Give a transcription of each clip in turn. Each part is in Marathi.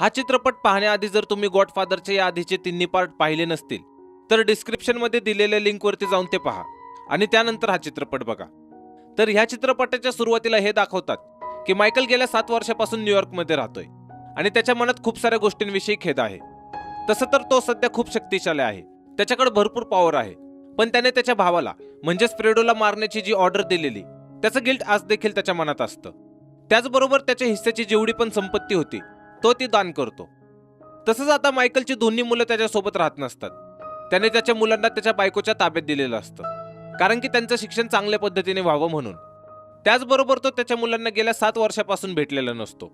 हा चित्रपट पाहण्याआधी जर तुम्ही गॉडफादरचे या आधीचे तिन्ही पार्ट पाहिले नसतील तर डिस्क्रिप्शनमध्ये दिलेल्या लिंकवरती जाऊन ते पहा. आणि त्यानंतर हा चित्रपट बघा. तर ह्या चित्रपटाच्या सुरुवातीला हे दाखवतात की मायकल गेल्या सात वर्षापासून न्यूयॉर्कमध्ये राहतोय. आणि त्याच्या मनात खूप साऱ्या गोष्टींविषयी खेद आहे. तसं तर तो सध्या खूप शक्तिशाली आहे. त्याच्याकडे भरपूर पॉवर आहे. पण त्याने त्याच्या भावाला म्हणजेच फ्रेडोला मारण्याची जी ऑर्डर दिलेली त्याचं गिल्ट आज देखील त्याच्या मनात असतं. त्याचबरोबर त्याच्या हिस्स्याची जेवढी पण संपत्ती होती तो ती दान करतो. तसंच आता मायकलची दोन्ही मुलं त्याच्यासोबत राहत नसतात. त्याने त्याच्या मुलांना त्याच्या बायकोच्या ताब्यात दिलेलं असतं. कारण की त्यांचं शिक्षण चांगल्या पद्धतीने व्हावं म्हणून. त्याचबरोबर तो त्याच्या मुलांना गेल्या सात वर्षापासून भेटलेला नसतो.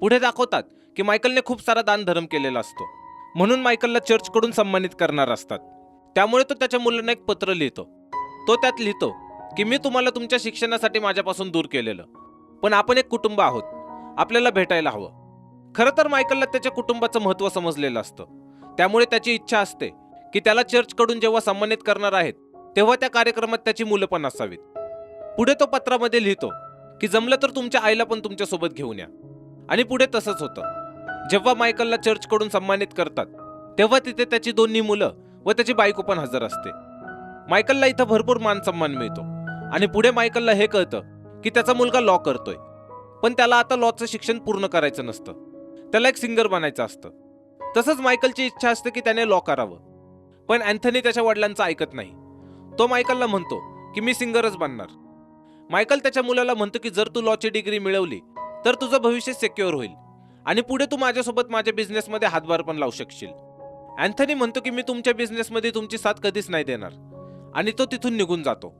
पुढे दाखवतात की मायकलने खूप सारा दान धर्म केलेला असतो. म्हणून मायकलला चर्चकडून सन्मानित करणार असतात. त्यामुळे तो त्याच्या मुलांना एक पत्र लिहितो. तो त्यात लिहितो की मी तुम्हाला तुमच्या शिक्षणासाठी माझ्यापासून दूर केलेलं. पण आपण एक कुटुंब आहोत. आपल्याला भेटायला हवं. खरं तर मायकलला त्याच्या कुटुंबाचं महत्त्व समजलेलं असतं. त्यामुळे त्याची इच्छा असते की त्याला चर्चकडून जेव्हा सन्मानित करणार आहेत तेव्हा त्या कार्यक्रमात त्याची मुलं पण असावीत. पुढे तो पत्रामध्ये लिहितो की जमलं तर तुमच्या आईला पण तुमच्यासोबत घेऊन या. आणि पुढे तसंच होतं. जेव्हा मायकलला चर्चकडून सन्मानित करतात तेव्हा तिथे त्याची दोन्ही मुलं व त्याची बायको पण हजर असते. मायकलला इथं भरपूर मान सन्मान मिळतो. आणि पुढे मायकलला हे कळतं की त्याचा मुलगा लॉ करतोय. पण त्याला आता लॉचं शिक्षण पूर्ण करायचं नसतं. त्याला एक सिंगर बनायचं असतं. तसंच मायकलची इच्छा असते की त्याने लॉ करावं. पण अँथनी त्याच्या वडिलांचं ऐकत नाही. तो मायकलला म्हणतो की मी सिंगरच बनणार. मायकल त्याच्या मुलाला म्हणतो की जर तू लॉची डिग्री मिळवली तर तुझं भविष्य सेक्युअर होईल. आणि पुढे तू माझ्यासोबत माझ्या बिझनेसमध्ये हातभार पण लावू शकशील. अँथनी म्हणतो की मी तुमच्या बिझनेसमध्ये तुमची साथ कधीच नाही देणार. आणि तो तिथून निघून जातो.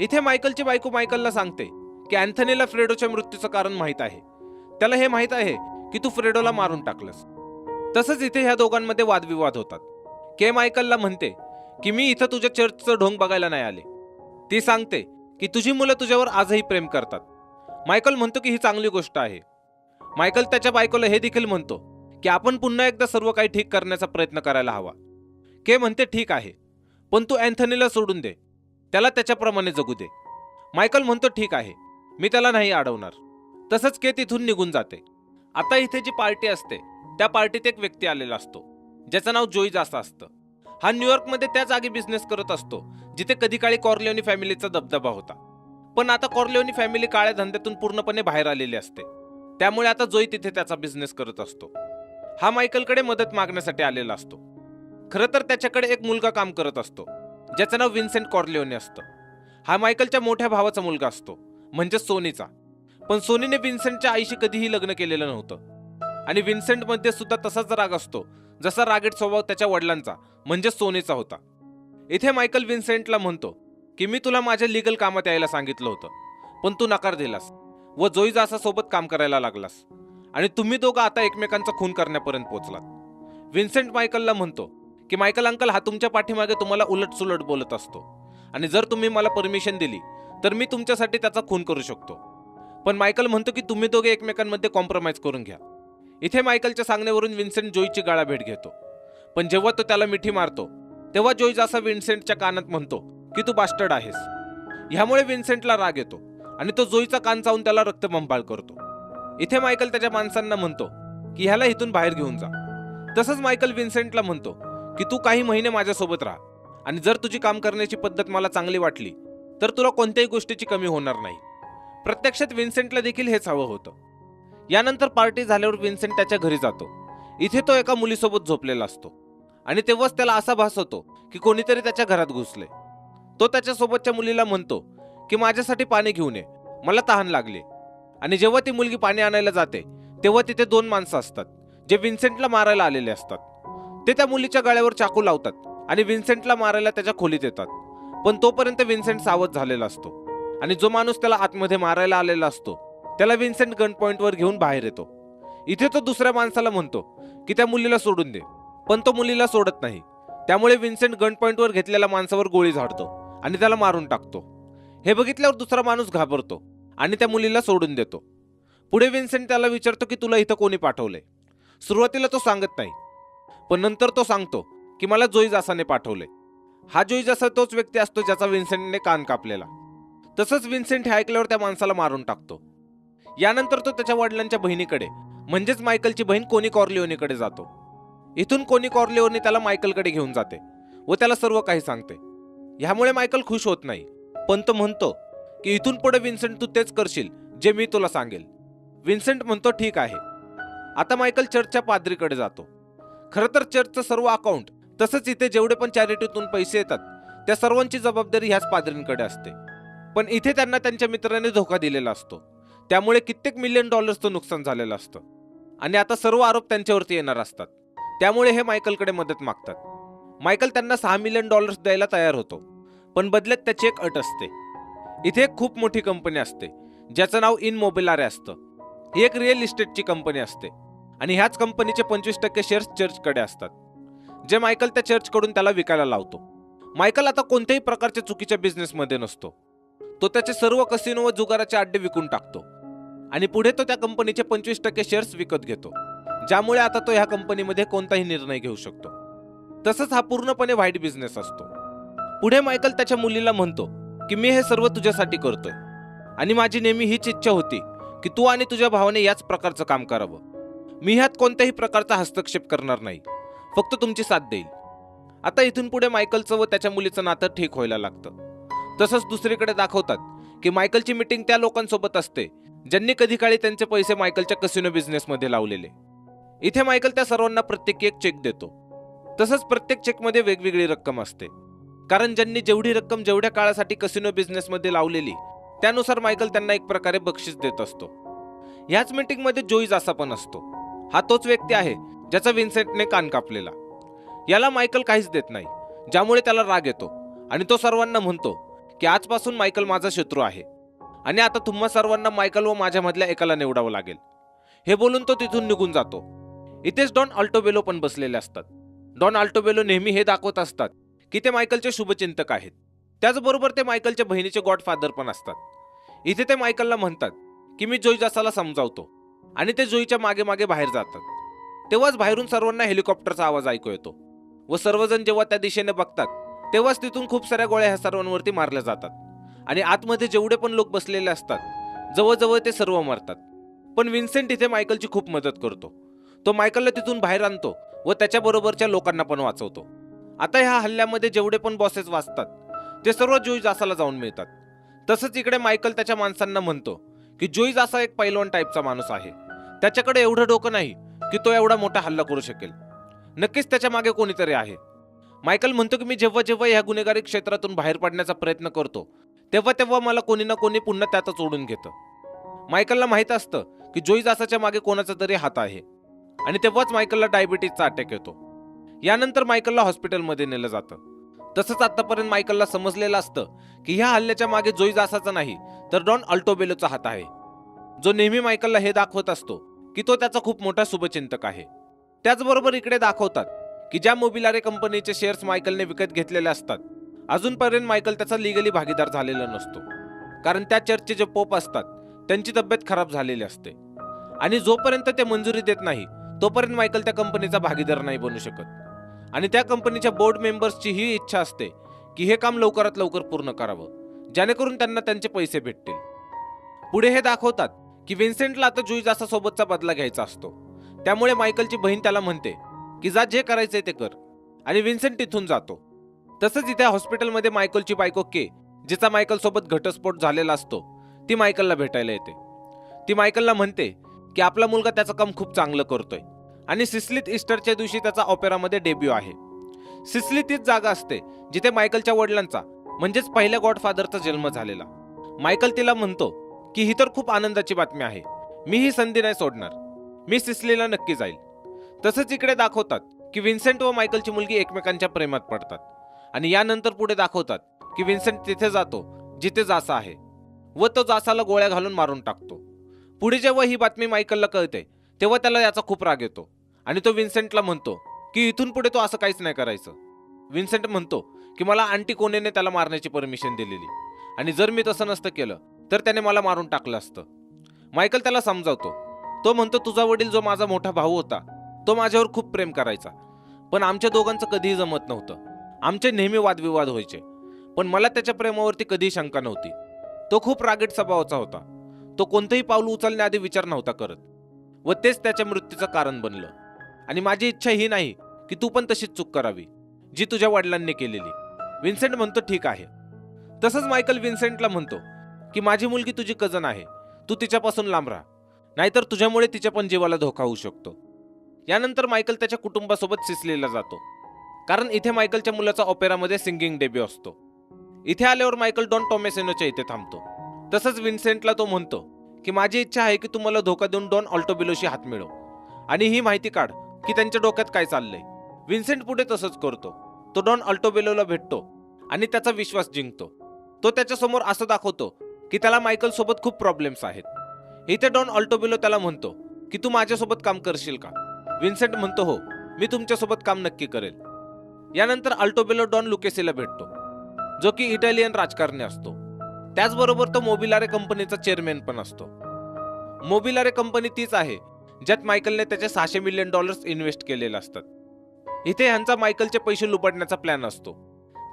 इथे मायकलची बायको मायकलला सांगते की अँथनीला फ्रेडोच्या मृत्यूचं कारण माहीत आहे. त्याला हे माहीत आहे की तू फ्रेडोला मारून टाकलंस. तसंच इथे ह्या दोघांमध्ये वादविवाद होतात. के मायकलला म्हणते की मी इथं तुझ्या चर्चचं ढोंग बघायला नाही आले. ती सांगते की तुझी मुलं तुझ्यावर आजही प्रेम करतात. मायकल म्हणतो की ही चांगली गोष्ट आहे. मायकल त्याच्या बायकोला हे देखील म्हणतो की आपण पुन्हा एकदा सर्व काही ठीक करण्याचा प्रयत्न करायला हवा. के म्हणते ठीक आहे. पण तू अँथनीला सोडून दे. त्याला त्याच्याप्रमाणे जगू दे. मायकल म्हणतो ठीक आहे. मी त्याला नाही अडवणार. तसंच के तिथून निघून जाते. आता इथे जी पार्टी असते त्या पार्टीत एक व्यक्ती आलेला असतो ज्याचं नाव जोई जास्त असतं. हा न्यूयॉर्कमध्ये त्या जागी बिझनेस करत असतो जिथे कधी काळी कॉर्लिओनी फॅमिलीचा दबदबा होता. पण आता कॉर्लिओनी फॅमिली काळ्या धंद्यातून पूर्णपणे बाहेर आलेली असते. त्यामुळे आता जोई तिथे त्याचा बिझनेस करत असतो. हा मायकलकडे मदत मागण्यासाठी आलेला असतो. खरं तर त्याच्याकडे एक मुलगा काम करत असतो ज्याचं नाव विन्सेंट कॉर्लिओनी असतं. हा मायकलच्या मोठ्या भावाचा मुलगा असतो म्हणजे सोनीचा. पण सोनीने विन्सेंटच्या आईशी कधीही लग्न केलेलं नव्हतं. आणि विन्सेंटमध्ये सुद्धा तसाच राग असतो जसा रागेट स्वभाव त्याच्या वडिलांचा म्हणजे सोनीचा होता. इथे मायकल विन्सेंटला म्हणतो की मी तुला माझ्या लिगल कामात यायला सांगितलं होतं पण तू नकार दिलास व जोई सोबत काम करायला लागलास. आणि तुम्ही दोघं आता एकमेकांचा खून करण्यापर्यंत पोहोचलात विन्सेंट मायकलला म्हणतो की मायकल अंकल हा तुमच्या पाठीमागे तुम्हाला उलट सुलट बोलत असतो. आणि जर तुम्ही मला परमिशन दिली तर मी तुमच्यासाठी त्याचा खून करू शकतो. पण मायकल म्हणतो की तुम्ही दोघे एकमेकांमध्ये कॉम्प्रोमाइज करून घ्या. इथे मायकलच्या सांगण्यावरून विन्सेंट जोईची गाळा भेट घेतो. पण जेव्हा तो त्याला मिठी मारतो तेव्हा जोईज असा विन्सेंटच्या कानात म्हणतो की तू बास्टर्ड आहेस. ह्यामुळे विन्सेंटला राग येतो आणि तो जोईचा कान चावून त्याला रक्तमंपाळ करतो. इथे मायकल त्याच्या माणसांना म्हणतो की ह्याला इथून बाहेर घेऊन जा. तसंच मायकल विन्सेंटला म्हणतो की तू काही महिने माझ्यासोबत राहा आणि जर तुझी काम करण्याची पद्धत मला चांगली वाटली तर तुला कोणत्याही गोष्टीची कमी होणार नाही. प्रत्यक्षात विन्सेंटला देखील हेच हवं होतं. यानंतर पार्टी झाल्यावर विन्सेंट त्याच्या घरी जातो. इथे तो एका मुलीसोबत झोपलेला असतो. आणि तेव्हाच त्याला असा भास होतो की कोणीतरी त्याच्या घरात घुसले. तो त्याच्यासोबतच्या मुलीला म्हणतो की माझ्यासाठी पाणी घेऊन ये. मला तहान लागले. आणि जेव्हा ती मुलगी पाणी आणायला जाते तेव्हा तिथे दोन माणसं असतात जे विन्सेंटला मारायला आलेले असतात. ते त्या मुलीच्या गळ्यावर चाकू लावतात आणि विन्सेंटला मारायला त्याच्या खोलीत येतात. पण तोपर्यंत विन्सेंट सावध झालेला असतो. आणि जो माणूस त्याला आतमध्ये मारायला आलेला असतो त्याला विन्सेंट गन पॉईंटवर घेऊन बाहेर येतो. इथे तो दुसऱ्या माणसाला म्हणतो की त्या मुलीला सोडून दे. पण तो मुलीला सोडत नाही. त्यामुळे विन्सेंट गन पॉईंटवर घेतलेल्या माणसावर गोळी झाडतो आणि त्याला मारून टाकतो. हे बघितल्यावर दुसरा माणूस घाबरतो आणि त्या मुलीला सोडून देतो. पुढे विन्सेंट त्याला विचारतो की तुला इथं कोणी पाठवलंय? सुरुवातीला तो सांगत नाही. पण नंतर तो सांगतो की मला जोईजासाने पाठवले हा जोईजासा तोच व्यक्ती असतो ज्याचा विन्सेंटने कान कापलेला. तसंच विन्सेंट हे ऐकल्यावर त्या माणसाला मारून टाकतो. यानंतर तो त्याच्या वडिलांच्या बहिणीकडे म्हणजेच मायकलची बहीण कोनी कॉर्लिओनीकडे जातो. इथून कोनी कॉर्लिओनी त्याला मायकलकडे घेऊन जाते व त्याला सर्व काही सांगते. ह्यामुळे मायकल खुश होत नाही. पण तो म्हणतो की इथून पुढे विन्सेंट तू तेच करशील जे मी तुला सांगेल. विन्सेंट म्हणतो ठीक आहे. आता मायकल चर्चच्या पादरीकडे जातो. खरं तर चर्चचं सर्व अकाउंट तसंच इथे जेवढे पण चॅरिटीतून पैसे येतात त्या सर्वांची जबाबदारी ह्याच पादरींकडे असते. पण इथे त्यांना त्यांच्या मित्राने धोका दिलेला असतो. त्यामुळे कित्येक मिलियन डॉलर्सचं नुकसान झालेलं असतं. आणि आता सर्व आरोप त्यांच्यावरती येणार असतात. त्यामुळे हे मायकलकडे मदत मागतात. मायकल त्यांना सहा मिलियन डॉलर्स द्यायला तयार होतो. पण बदल्यात त्याची एक अट असते. इथे एक खूप मोठी कंपनी असते. ज्याचं नाव इन मोबिलारे असतं. ही एक रिअल इस्टेटची कंपनी असते. आणि ह्याच कंपनीचे पंचवीस टक्के शेअर्स चर्चकडे असतात. जे मायकल त्या चर्चकडून त्याला विकायला लावतो. मायकल आता कोणत्याही प्रकारच्या चुकीच्या बिझनेसमध्ये नसतो. तो त्याचे सर्व कसिनो व जुगाराचे अड्डे विकून टाकतो. आणि पुढे तो त्या कंपनीचे पंचवीस टक्के शेअर्स विकत घेतो. ज्यामुळे आता तो ह्या कंपनीमध्ये कोणताही निर्णय घेऊ शकतो. तसंच हा पूर्णपणे वाईट बिझनेस असतो. पुढे मायकल त्याच्या मुलीला म्हणतो की मी हे सर्व तुझ्यासाठी करतोय. आणि माझी नेहमी हीच इच्छा होती की तू आणि तुझ्या भावाने याच प्रकारचं काम करावं. मी ह्यात कोणत्याही प्रकारचा हस्तक्षेप करणार नाही. फक्त तुमची साथ देईल. आता इथून पुढे मायकलचं व त्याच्या मुलीचं नातं ठीक व्हायला लागतं. तसंच दुसरीकडे दाखवतात की मायकलची मीटिंग त्या लोकांसोबत असते ज्यांनी कधी काळी त्यांचे पैसे मायकलच्या कसिनो बिझनेसमध्ये लावलेले. इथे मायकल त्या सर्वांना प्रत्येकी एक चेक देतो. तसंच प्रत्येक चेकमध्ये वेगवेगळी रक्कम असते. कारण ज्यांनी जेवढी रक्कम जेवढ्या काळासाठी कसिनो बिझनेसमध्ये लावलेली त्यानुसार मायकल त्यांना एक प्रकारे बक्षीस देत असतो. ह्याच मिटिंगमध्ये जोईज असा पण असतो. हा तोच व्यक्ती आहे ज्याचा विन्सेंटने कान कापलेला. याला मायकल काहीच देत नाही ज्यामुळे त्याला राग येतो आणि तो सर्वांना म्हणतो की आजपासून मायकल माझा शत्रू आहे. आणि आता तुम्हा सर्वांना मायकल व माझ्यामधल्या एकाला निवडावं लागेल. हे बोलून तो तिथून निघून जातो. इथेच डॉन अल्टोबेलो पण बसलेले असतात. डॉन अल्टोबेलो नेहमी हे दाखवत असतात की ते मायकलचे शुभचिंतक आहेत. त्याचबरोबर ते मायकलच्या बहिणीचे गॉडफादर पण असतात. इथे ते मायकलला म्हणतात की मी जोई जासाला समजावतो. आणि ते जोईच्या मागे मागे बाहेर जातात. तेव्हाच बाहेरून सर्वांना हेलिकॉप्टरचा आवाज ऐकू येतो. व सर्वजण जेव्हा त्या दिशेने बघतात तेव्हाच तिथून खूप साऱ्या गोळ्या ह्या सर्वांवरती मारल्या जातात. आणि आतमध्ये जेवढे पण लोक बसलेले असतात जवळजवळ ते सर्व मरतात. पण विन्सेंट इथे मायकलची खूप मदत करतो. तो मायकलला तिथून बाहेर आणतो व त्याच्याबरोबरच्या लोकांना पण वाचवतो. आता ह्या हल्ल्यामध्ये जेवढे पण बॉसेस वाचतात ते सर्व जोई जासाला जाऊन मिळतात. तसंच इकडे मायकल त्याच्या माणसांना म्हणतो की जोई जासा एक पैलवान टाईपचा माणूस आहे. त्याच्याकडे एवढं डोकं नाही की तो एवढा मोठा हल्ला करू शकेल. नक्कीच त्याच्यामागे कोणीतरी आहे. मायकल म्हणतो की मी जेव्हा जेव्हा ह्या गुन्हेगारी क्षेत्रातून बाहेर पडण्याचा प्रयत्न करतो तेव्हा तेव्हा मला कोणी ना कोणी पुन्हा त्यातच ओढून घेतं. मायकलला माहीत असतं की जोई जासाच्या मागे कोणाचा तरी हात आहे आणि तेव्हाच मायकलला डायबिटीजचा अटॅक येतो. यानंतर मायकलला हॉस्पिटलमध्ये नेलं जातं. तसंच आतापर्यंत मायकलला समजलेलं असतं की ह्या हल्ल्याच्या मागे जोई जासाचा नाही तर डॉन अल्टोबेलोचा हात आहे. जो नेहमी मायकलला हे दाखवत असतो की तो त्याचा खूप मोठा शुभचिंतक आहे. त्याचबरोबर इकडे दाखवतात की ज्या मोबिलारे कंपनीचे शेअर्स मायकलने विकत घेतलेले असतात अजूनपर्यंत मायकल त्याचा लिगली भागीदार झालेला नसतो. कारण त्या चर्चचे जे पोप असतात त्यांची तब्येत खराब झालेली असते. आणि जोपर्यंत ते मंजुरी देत नाही तोपर्यंत मायकल त्या कंपनीचा भागीदार नाही बनू शकत. आणि त्या कंपनीच्या बोर्ड मेंबर्सची ही इच्छा असते की हे काम लवकरात लवकर पूर्ण करावं जेणेकरून त्यांना त्यांचे पैसे भेटतील. पुढे हे दाखवतात की विन्सेंटला आता जुई जासा सोबतचा बदला घ्यायचा असतो. त्यामुळे मायकलची बहीण त्याला म्हणते की जा जे करायचंय ते कर. आणि विन्सेंट तिथून जातो. तसंच इथे हॉस्पिटलमध्ये मायकलची बायको के जिचा मायकल सोबत घटस्फोट झालेला असतो ती मायकलला भेटायला येते. ती मायकलला म्हणते की आपला मुलगा त्याचं काम खूप चांगलं करतोय. आणि सिसलीत इस्टरच्या दिवशी त्याचा ऑपेरामध्ये डेब्यू आहे. सिसली तीच जागा असते जिथे मायकलच्या वडिलांचा म्हणजेच पहिल्या गॉडफादरचा जन्म झालेला. मायकल तिला म्हणतो की ही तर खूप आनंदाची बातमी आहे. मी ही संधी नाही सोडणार. मी सिसलीला नक्की जाईल. तसंच इकडे दाखवतात की विन्सेंट व मायकलची मुलगी एकमेकांच्या प्रेमात पडतात. आणि यानंतर पुढे दाखवतात की विन्सेंट तिथे जातो जिथे जासा आहे. व तो जासाला गोळ्या घालून मारून टाकतो. पुढे जेव्हा ही बातमी मायकलला कळते तेव्हा त्याला याचा खूप राग येतो. आणि तो विन्सेंटला म्हणतो की इथून पुढे तो असं काहीच नाही करायचं. विन्सेंट म्हणतो की मला आंटी कोनेने त्याला मारण्याची परमिशन दिलेली. आणि जर मी तसं नसतं केलं तर त्याने मला मारून टाकलं असतं. मायकल त्याला समजावतो. तो म्हणतो तुझा वडील जो माझा मोठा भाऊ होता तो माझ्यावर खूप प्रेम करायचा. पण आमच्या दोघांचं कधीही जमत नव्हतं. आमचे नेहमी वादविवाद व्हायचे. पण मला त्याच्या प्रेमावरती कधीही शंका नव्हती. तो खूप रागीट स्वभावाचा होता. तो कोणतंही पाऊल उचलण्याआधी विचार नव्हता करत. व तेच त्याच्या मृत्यूचं कारण बनलं. आणि माझी इच्छा ही नाही की तू पण तशीच चूक करावी जी तुझ्या वडिलांनी केलेली. विन्सेंट म्हणतो ठीक आहे. तसंच मायकल विन्सेंटला म्हणतो की माझी मुलगी तुझी कझन आहे. तू तिच्यापासून लांब राहा. नाहीतर तुझ्यामुळे तिच्या पण जीवाला धोका होऊ शकतो. यानंतर मायकल त्याच्या कुटुंबासोबत सिसलीला जातो. कारण इथे मायकलच्या मुलाचा ऑपेरामध्ये सिंगिंग डेब्यू असतो. इथे आल्यावर मायकल डॉन टॉमेसेनोच्या इथे थांबतो. तसंच विन्सेंटला तो म्हणतो की माझी इच्छा आहे की तू मला धोका देऊन डॉन ऑल्टोबिलोशी हात मिळव. आणि ही माहिती काढ की त्यांच्या डोक्यात काय चाललंय. विन्सेंट पुढे तसंच करतो. तो डॉन अल्टोबेलोला भेटतो आणि त्याचा विश्वास जिंकतो. तो त्याच्यासमोर असं दाखवतो की त्याला मायकल सोबत खूप प्रॉब्लेम्स आहेत. इथे डॉन अल्टोबेलो त्याला म्हणतो की तू माझ्यासोबत काम करशील का? विन्सेंट म्हणतो हो मी तुमच्यासोबत काम नक्की करेल. यानंतर अल्टोबेलो डॉन लुकेसीला भेटतो जो की इटालियन राजकारणी असतो. त्याचबरोबर तो मोबिलारे कंपनीचा चेअरमॅन पण असतो. मोबिलारे कंपनी तीच आहे ज्यात मायकलने त्याचे सहाशे मिलियन डॉलर्स इन्व्हेस्ट केलेले असतात. इथे ह्यांचा मायकलचे पैसे लुपटण्याचा प्लॅन असतो.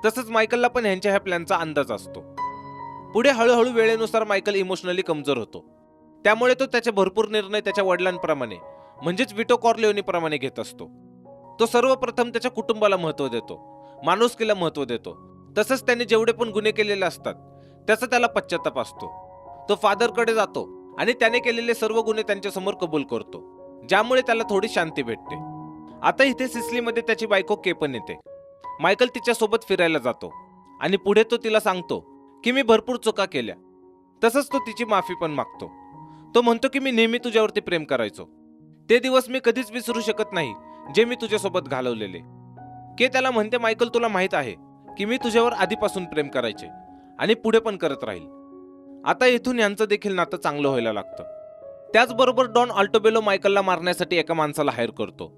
तसंच मायकलला पण ह्यांच्या ह्या प्लॅनचा अंदाज असतो. पुढे हळूहळू वेळेनुसार मायकल इमोशनली कमजोर होतो. त्यामुळे तो त्याचे भरपूर निर्णय त्याच्या वडिलांप्रमाणे म्हणजेच विटो कॉर्लिओनीप्रमाणे घेत असतो. तो सर्वप्रथम त्याच्या कुटुंबाला महत्त्व देतो. माणुसकीला महत्त्व देतो. तसंच त्याने जेवढे पण गुन्हे केलेले असतात त्याचा त्याला पश्चाताप असतो. तो फादरकडे जातो आणि त्याने केलेले सर्व गुन्हे त्यांच्यासमोर कबूल करतो ज्यामुळे त्याला थोडी शांती भेटते. आता इथे सिसलीमध्ये त्याची बायको के पण येते. मायकल तिच्यासोबत फिरायला जातो आणि पुढे तो तिला सांगतो की मी भरपूर चुका केल्या. तसंच तो तिची माफी पण मागतो. तो म्हणतो की मी नेहमी तुझ्यावरती प्रेम करायचो. ते दिवस मी कधीच विसरू शकत नाही जे मी तुझ्यासोबत घालवलेले. के त्याला म्हणते मायकल तुला माहीत आहे की मी तुझ्यावर आधीपासून प्रेम करायचे आणि पुढे पण करत राहील. आता इथून यांचं देखील नातं चांगलं व्हायला लागतं. त्याचबरोबर डॉन अल्टोबेलो मायकलला मारण्यासाठी एका माणसाला हायर करतो.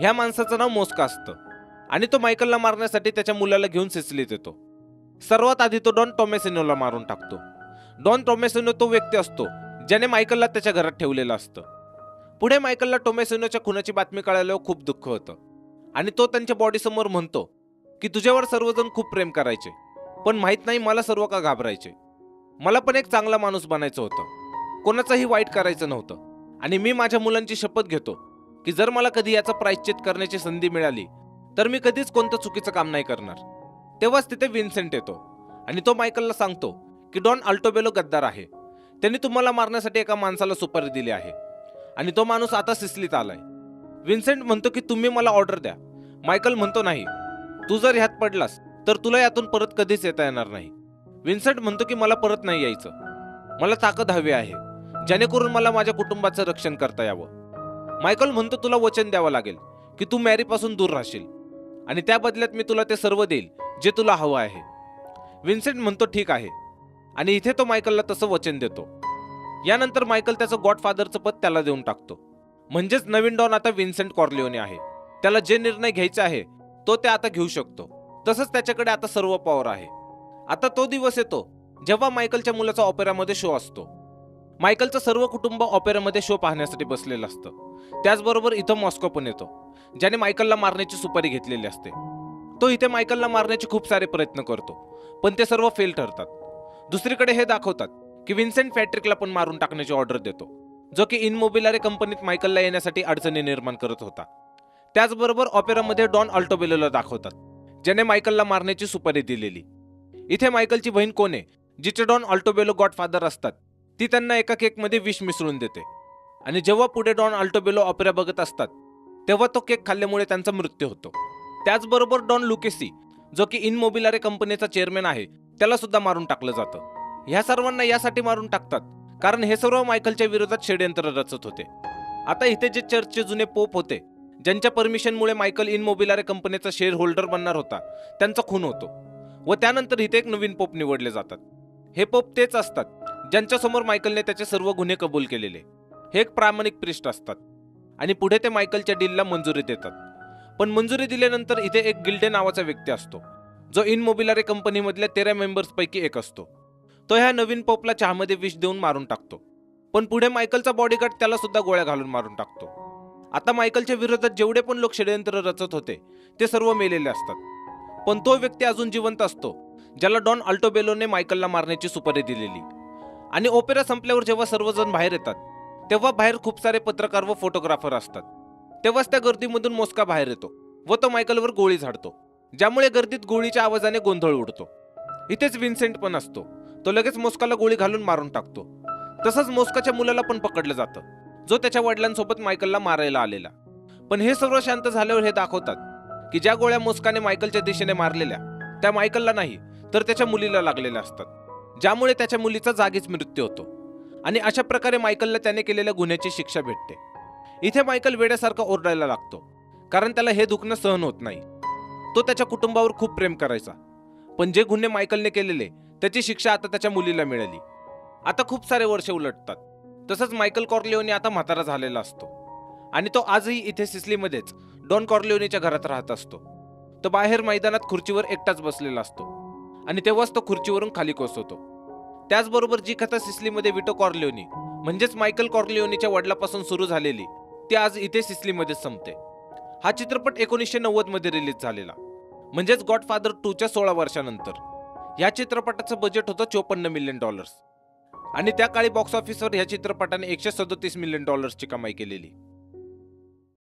ह्या माणसाचं नाव मोस्का असतं आणि तो मायकलला मारण्यासाठी त्याच्या मुलाला घेऊन सिसलीत येतो. सर्वात आधी तो डॉन टॉमेसिनोला मारून टाकतो. डॉन टॉमेसिनो तो व्यक्ती असतो ज्याने मायकलला त्याच्या घरात ठेवलेलं असतं. पुढे मायकलला टोमेसिनोच्या खुनाची बातमी कळाल्यावर खूप दुःख होतं. आणि तो त्यांच्या बॉडीसमोर म्हणतो की तुझ्यावर सर्वजण खूप प्रेम करायचे पण माहीत नाही मला सर्व का घाबरायचे. मला पण एक चांगला माणूस बनायचं होतं. कोणाचंही वाईट करायचं नव्हतं. आणि मी माझ्या मुलांची शपथ घेतो की जर मला कधी याचा प्रायश्चित करण्याची संधी मिळाली तर मी कधीच कोणतं चुकीचं काम नाही करणार. तेव्हाच तिथे विन्सेंट येतो आणि तो मायकलला सांगतो की डॉन अल्टोबेलो गद्दार आहे. त्यांनी तुम्हाला मारण्यासाठी एका माणसाला सुपारी दिली आहे. आणि तो माणूस आता सिसलीत आलाय. विन्सेंट म्हणतो की तुम्ही मला ऑर्डर द्या. मायकल म्हणतो नाही. तू जर ह्यात पडलास तर तुला यातून परत कधीच येता येणार नाही. विन्सेंट म्हणतो की मला परत नाही यायचं. मला ताकद हवी आहे जेणेकरून मला माझ्या कुटुंबाचं रक्षण करता यावं. मायकल म्हणतो तुला वचन द्यावं लागेल की तू मॅरीपासून दूर राहशील आणि त्या बदल्यात मी तुला ते सर्व देईल जे तुला हवं आहे. विन्सेंट म्हणतो ठीक आहे. आणि इथे तो मायकलला तसं वचन देतो. यानंतर मायकल त्याचं गॉडफादरचं पद त्याला देऊन टाकतो. म्हणजेच नवीन डॉन आता विन्सेंट कॉर्लिओने आहे. त्याला जे निर्णय घ्यायचा आहे तो ते आता घेऊ शकतो. तसंच त्याच्याकडे आता सर्व पॉवर आहे. आता तो दिवस येतो जेव्हा मायकलच्या मुलाचा ऑपेरामध्ये शो असतो. मायकलचं सर्व कुटुंब ऑपेरामध्ये शो पाहण्यासाठी बसलेलं असतं. त्याचबरोबर इथं मॉस्को पण येतो ज्याने मायकलला मारण्याची सुपारी घेतलेली असते. तो इथे मायकलला मारण्याचे खूप सारे प्रयत्न करतो पण ते सर्व फेल ठरतात. दुसरीकडे हे दाखवतात की विन्सेंट फॅट्रिकला पण मारून टाकण्याची ऑर्डर देतो. जो की इनमोबिलारे कंपनीत मायकलला येण्यासाठी अडचणी निर्माण करत होता. त्याचबरोबर ऑपेरामध्ये डॉन अल्टोबेलोला दाखवतात ज्याने मायकलला मारण्याची सुपारी दिलेली. इथे मायकलची बहीण कोण आहे? जिचे डॉन अल्टोबेलो गॉडफादर असतात ती त्यांना एका केकमध्ये विष मिसळून देते. आणि जेव्हा पुढे डॉन अल्टोबेलो ऑपेरा बघत असतात तेव्हा तो केक खाल्ल्यामुळे त्यांचा मृत्यू होतो. त्याचबरोबर डॉन लुकेसी जो की इनमोबिलारे कंपनीचा चेअरमॅन आहे त्याला सुद्धा मारून टाकलं जातं. ह्या सर्वांना यासाठी मारून टाकतात. कारण हे सर्व मायकलच्या विरोधात षडयंत्र रचत होते. आता इथे जे चर्चचे जुने पोप होते ज्यांच्या परमिशनमुळे मायकल इनमोबिलारे कंपनीचा शेअर होल्डर बनणार होता त्यांचा खून होतो. व त्यानंतर इथे एक नवीन पोप निवडले जातात. हे पोप तेच असतात ज्यांच्यासमोर मायकलने त्याचे सर्व गुन्हे कबूल केलेले. हे एक प्रामाणिक पृष्ठ असतात. आणि पुढे ते मायकलच्या डीलला मंजुरी देतात. पण मंजुरी दिल्यानंतर इथे एक गिल्डे नावाचा व्यक्ती असतो जो इनमोबिलारे कंपनीमधल्या तेरा मेंबर्सपैकी एक असतो. तो ह्या नवीन पोपला चहामध्ये विष देऊन मारून टाकतो. पण पुढे मायकलचा बॉडीगार्ड त्याला सुद्धा गोळ्या घालून मारून टाकतो. आता मायकलच्या विरोधात जेवढे पण लोक षडयंत्र रचत होते ते सर्व मेलेले असतात. पण तो व्यक्ती अजून जिवंत असतो ज्याला डॉन अल्टोबेलोने मायकलला मारण्याची सुपारी दिलेली. आणि ओपेरा संपल्यावर जेव्हा सर्वजण बाहेर येतात तेव्हा बाहेर खूप सारे पत्रकार व फोटोग्राफर असतात. तेव्हाच त्या गर्दीमधून मोस्का बाहेर येतो व तो मायकलवर गोळी झाडतो ज्यामुळे गर्दीत गोळीच्या आवाजाने गोंधळ उडतो. इथेच विन्सेंट पण असतो. तो लगेच मोस्काला गोळी घालून मारून टाकतो. तसंच मोस्काच्या मुलाला पण पकडलं जातं. जो त्याच्या वडिलांसोबत मायकलला मारायला आलेला. पण हे सर्व शांत झाल्यावर हे दाखवतात की ज्या गोळ्या मोस्काने मायकलच्या दिशेने मारलेल्या त्या मायकलला नाही तर त्याच्या मुलीला लागलेल्या असतात. ज्यामुळे त्याच्या मुलीचा जागीच मृत्यू होतो. आणि अशा प्रकारे मायकलला त्याने केलेल्या गुन्ह्याची शिक्षा भेटते. इथे मायकल वेड्यासारखा ओरडायला लागतो कारण त्याला हे दुखणं सहन होत नाही. तो त्याच्या कुटुंबावर खूप प्रेम करायचा. पण जे गुन्हे मायकलने केलेले त्याची शिक्षा आता त्याच्या मुलीला मिळाली. आता खूप सारे वर्ष उलटतात. तसंच मायकल कॉर्लिओनी आता म्हातारा झालेला असतो. आणि तो आजही इथे सिसलीमध्येच डॉन कॉर्लिओनीच्या घरात राहत असतो. तो बाहेर मैदानात खुर्चीवर एकटाच बसलेला असतो. आणि तेव्हाच तो खुर्चीवरून खाली कोसवतो त्याचबरोबर जी कथा सिसलीमध्ये विटो कॉर्लिओनी म्हणजेच मायकल कॉर्लिओनीच्या वडिलापासून सुरू झालेली ती आज इथे सिसलीमध्येच संपते. हा चित्रपट एकोणीसशे नव्वदमध्ये रिलीज झालेला. म्हणजेच गॉडफादर टूच्या सोळा वर्षानंतर. या चित्रपटाचं बजेट होतं चोपन्न मिलियन डॉलर्स आणि त्या काळी बॉक्स ऑफिसवर या चित्रपटाने एकशे सदोतीस मिलियन डॉलर्सची कमाई केलेली.